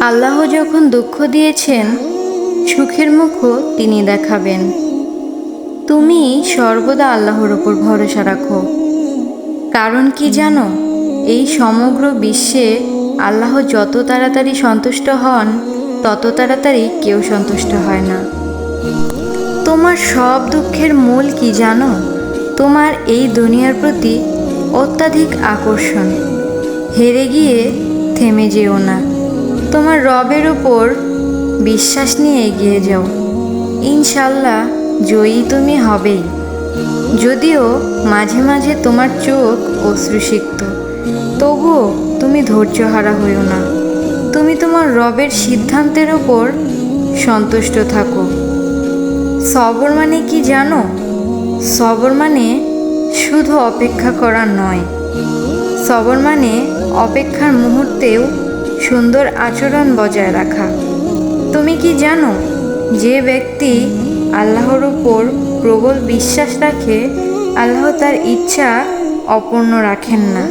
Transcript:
আল্লাহ যখন দুঃখ দিয়েছেন, সুখের মুখও তিনি দেখাবেন। তুমি সর্বদা আল্লাহর ওপর ভরসা রাখো। কারণ কি জানো, এই সমগ্র বিশ্বে আল্লাহ যত তাড়াতাড়ি সন্তুষ্ট হন, তত তাড়াতাড়ি কেউ সন্তুষ্ট হয় না। তোমার সব দুঃখের মূল কি জানো? তোমার এই দুনিয়ার প্রতি অত্যাধিক আকর্ষণ। হেরে গিয়ে থেমে যেও না। তোমার রবের উপর বিশ্বাস নিয়ে এগিয়ে যাও। ইনশাল্লাহ জয়ী তুমি হবেই। যদিও মাঝে মাঝে তোমার চোখ অশ্রুসিক্ত, তবুও তুমি ধৈর্যহারা হইও না। তুমি তোমার রবের সিদ্ধান্তের ওপর সন্তুষ্ট থাকো। সবর মানে কি জানো? সবর মানে শুধু অপেক্ষা করা নয়। সবর মানে অপেক্ষার মুহূর্তেও সুন্দর আচরণ বজায় রাখা। তুমি কি জানো, যে ব্যক্তি আল্লাহর ওপর প্রবল বিশ্বাস রাখে, আল্লাহ তার ইচ্ছা অপূর্ণ রাখেন না।